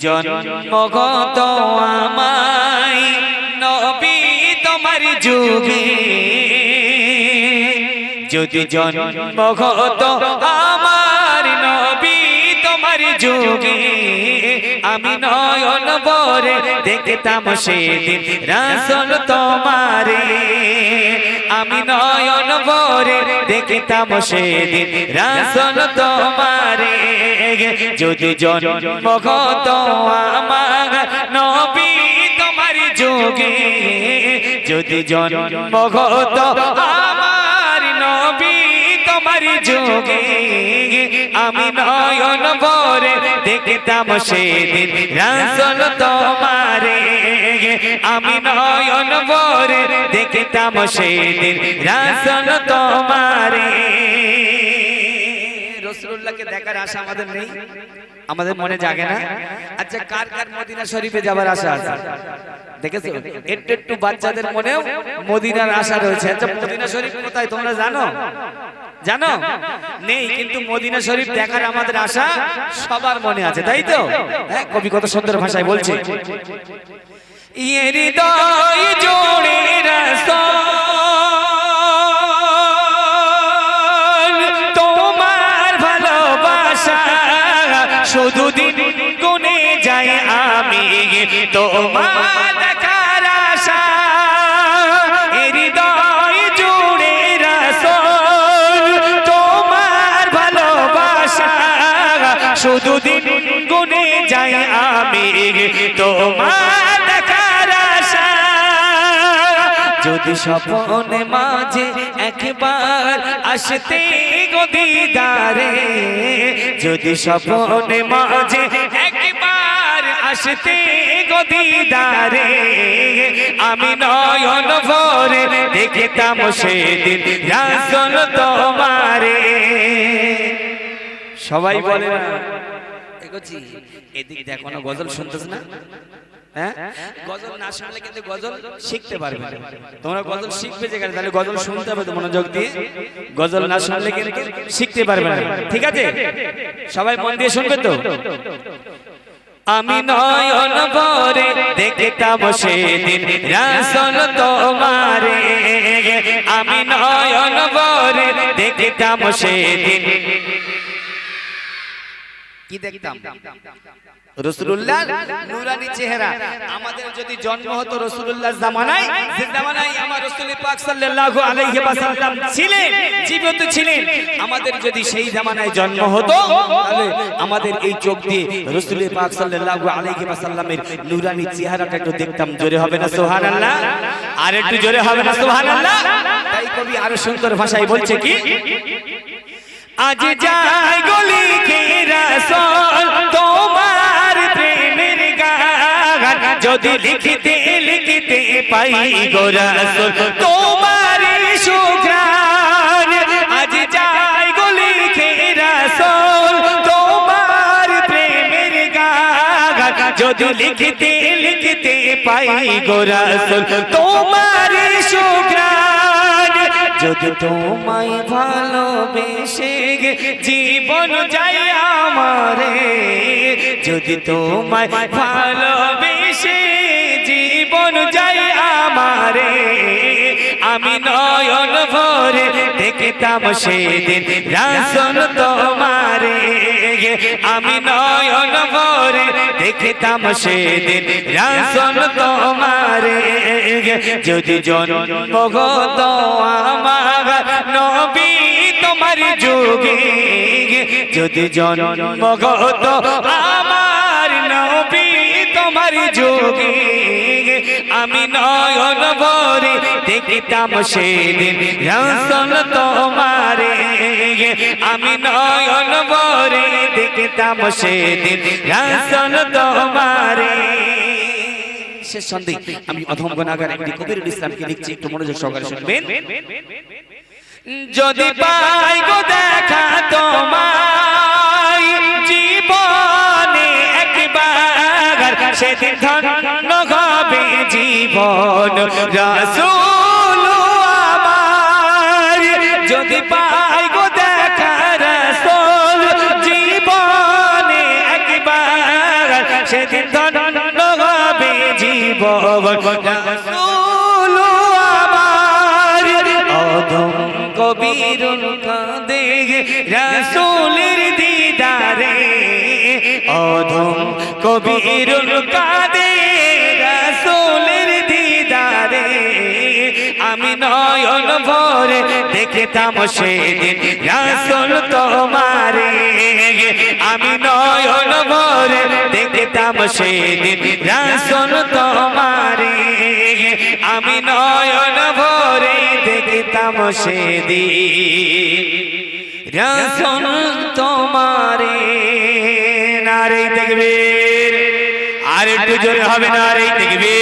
জন্মগত আমায় নবী তোমার যুগে। যদি জন্মগত আমার নবী তোমার যুগে। আমি নয়ন বরে দেখতাম সেদিন রাসল তোমারে। আমি নয়ন বরে দেখতাম সেদিন রাসল তোমারে। যদি জন্মগত আমার নবী তোমার যুগে, যদি জন্মগত আমার নবী তোমার যুগে, আমি নয়ন বরে দেখতাম সেদিন রাসল তোমারে। আমি নয়ন বরে দেখতাম সেদিন রাসল তোমারে। রসুল্লাহকে দেখার আশা আমাদের নেই। আমাদের মনে জাগে না? আচ্ছা কার কার মদিনা শরীফে যাবার আশা আছে? দেখেছ? একটু একটু বাচ্চাদের মনেও মদিনার আশা রয়েছে। আচ্ছা মদিনা শরীফ কোথায়? তোমরা জানো? জানো? নেই কিন্তু মদিনা শরীফ দেখার আমাদের আশা সবার মনে আছে তাই তো? হ্যাঁ কবি কত সুন্দর ভাষায় বলছে। ইয়ে হৃদয় জোড়ে রাসূল শুধু দিন গুনে যাই আমি তোমার দেখার হৃদয় জুড়ে তোমার ভালোবাসা। শুধু দিন গুনে যাই আমি তোমার যদি স্বপনে মাঝে একবার আসতে গদিদারে যদি স্বপনে মাঝে একবার আসতে গদিদারে আমি নয়ন ভরে দেখতাম সেদিন রাসল তোমারে। সবাই বলে না? এগোচ্ছি এদিক দেখ কোনো গজল শুনতেছ না? হ্যাঁ? গজল না শুনলে কিন্তু গজল শিখতে পারবে তোমরা গজল শিখবে যেখানে তাহলে গজল শুনতে হবে তো মনোযোগ দিয়ে। গজল না শুনলে কিন্তু শিখতে পারবে না। ঠিক আছে? সবাই মন দিয়ে শুনবে তো? আমি নয়ন ভরে দেখতাম সেদিন রাসল তোমারে। আমি নয়ন ভরে দেখতাম সেদিন কি দেখতাম? রসুল্লাহ নুরানি চেহারা। আমাদের যদি জন্ম হতো রসুল্লাহ আমাদের যদি সেই জামানায় জন্ম হতো, তাহলে আমাদের এই চোখ দিয়ে রসুল পাক সাল্লাল্লাহু আলাইহি নুরানি চেহারাটা একটু দেখতাম। জোরে হবে না, সুবহানাল্লাহ? আর একটু জোরে হবে না, সুবহানাল্লাহ? তাই কবি আরও সুন্দর ভাষায় বলছে কি? আজ যাই গলি রাসল তোমার প্রেমের গান। যদি লিখিতে লিখিতে পাই গো রাসল, তোমার সুগ্রাণ আজ যাই গলি রাসল তোমার প্রেমের গান। যদি লিখিতে লিখিতে পাই গো রাসল, তোমার সুগ্রাণ যদি তোমায় ভালোবেসে গে জীবন যাই আমারে, যদি তোমায় ভালোবেসে জীবন যাই আমারে, আমি নয়ন ভরে দেখতাম সেদিন রাসন তোমারে, আমি নয়ন ভরে দেখতাম সেদিন রাসন তোমারে। যদি জন্মগত আমার নবী তোমার যুগে। যদি জন্মগত আমার নবী তোমার যুগে আমি নয়ন ভরে দেখতাম সেদিন রাসল তোমারে। আমি নয়ন ভরে দেখতাম সেদিন রাসল তোমারে। শেষ সন্ধে আমি অধম গণাগার একটি কবির ইসলামকে লিখছি, একটু মনোযোগ সহকারে শুনবেন। যদি পাই গো দেখা তোমায় সেদিন ধন্য হবে জীবন, রাসূল আমার। যদি পাই গো দেখা রাসূল, জীবনে একবার। সেদিন ধন্য হবে জীবন, রাসূল আমার। অদম কবিরুল কাঁদে রাসূলের কবিরুল কাঁদে রাসূলের দিদারে। আমি নয়ন ভরে দেখতাম সেদিন রাসূল তোমারে। আমি নয়ন ভরে দেখতাম সেদিন রাসূল তোমারে। আমি নয়ন ভরে দেখতাম সেদিন রাসূল তোমারে। নারে দেখবে। আর একটু জোরে হবে নারে দেখবে?